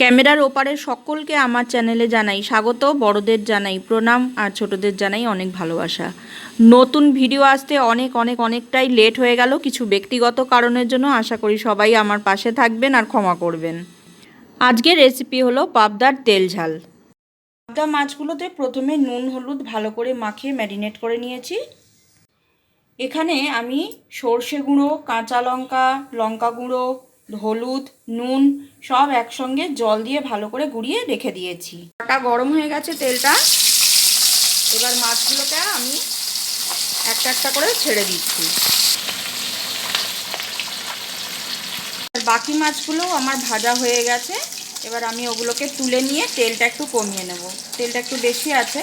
ক্যামেরার ওপারে সকলকে আমার চ্যানেলে জানাই স্বাগত, বড়দের জানাই প্রণাম আর ছোটদের জানাই অনেক ভালোবাসা। নতুন ভিডিও আসতে অনেক অনেক, অনেকটাই লেট হয়ে গেল, কিছু ব্যক্তিগত কারণের জন্য আশা করি সবাই আমার পাশে থাকবেন আর ক্ষমা করবেন। আজকের রেসিপি হলো পাবদার তেল ঝাল। পাবদা মাছগুলোতে প্রথমে নুন, হলুদ ভালো করে মাখিয়ে ম্যারিনেট করে নিয়েছি। এখানে আমি সর্ষে গুঁড়ো, কাঁচা লঙ্কা লঙ্কা গুঁড়ো হলুদ, নুন সব একসঙ্গে জল দিয়ে ভালো করে গুঁড়িয়ে রেখে দিয়েছি। আটা গরম হয়ে গেছে তেলটা। এবার মাছগুলোকে আমি একটা একটা করে ছেড়ে দিচ্ছি। বাকি মাছগুলো আমার ভাজা হয়ে গেছে। এবার আমি ওগুলোকে তুলে নিয়ে তেলটা একটু কমিয়ে নেব। তেলটা একটু বেশি আছে।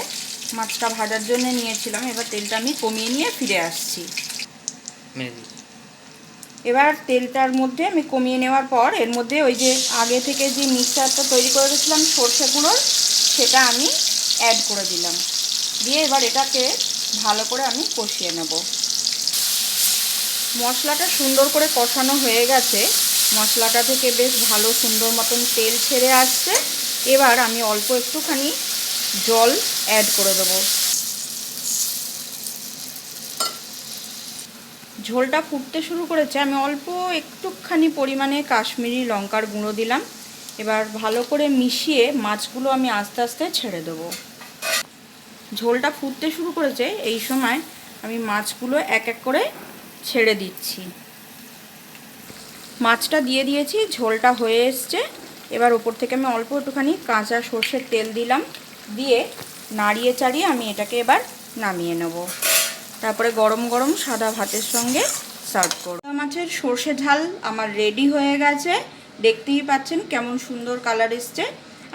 মাছটা ভাজার জন্য নিয়েছিলাম। এবার তেলটা আমি কমিয়ে নিয়ে ফিরে আসছি। এবার তেলটার মধ্যে আমি কমিয়ে নেওয়ার পর এর মধ্যে ওই যে আগে থেকে যে মিক্সচারটা তৈরি করে রেখেছিলাম সর্ষে গুঁড়োর, সেটা আমি অ্যাড করে দিলাম। দিয়ে এবার এটাকে ভালো করে আমি কষিয়ে নেব। মশলাটা সুন্দর করে কষানো হয়ে গেছে। মশলাটা থেকে বেশ ভালো সুন্দর মতন তেল ছেড়ে আসছে। এবার আমি অল্প একটুখানি জল অ্যাড করে দেবো। ঝোলটা ফুটতে শুরু করেছে, আমি অল্প একটুখানি পরিমাণে কাশ্মীরি লঙ্কার গুঁড়ো দিলাম। এবার ভালো করে মিশিয়ে মাছগুলো আমি আস্তে আস্তে ছেড়ে দেবো। ঝোলটা ফুটতে শুরু করেছে, এই সময় আমি মাছগুলো এক এক করে ছেড়ে দিচ্ছি। মাছটা দিয়ে দিয়েছি, ঝোলটা হয়ে এসছে। এবার ওপর থেকে আমি অল্প একটুখানি কাঁচা সর্ষের তেল দিলাম, দিয়ে নাড়িয়ে চাড়িয়ে আমি এটাকে এবার নামিয়ে নেব। তারপরে গরম গরম সাদা ভাতের সঙ্গে সার্ভ করব। মাছের সর্ষে ঝাল আমার রেডি হয়ে গেছে। দেখতেই পাচ্ছেন কেমন সুন্দর কালার এসছে।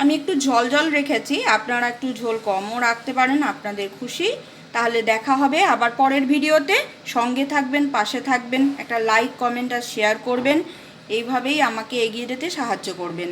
আমি একটু জল জল রেখেছি, আপনারা একটু ঝোল কমও রাখতে পারেন, আপনাদের খুশি। তাহলে দেখা হবে আবার পরের ভিডিওতে। সঙ্গে থাকবেন, পাশে থাকবেন, একটা লাইক কমেন্ট আর শেয়ার করবেন। এইভাবেই আমাকে এগিয়ে যেতে সাহায্য করবেন।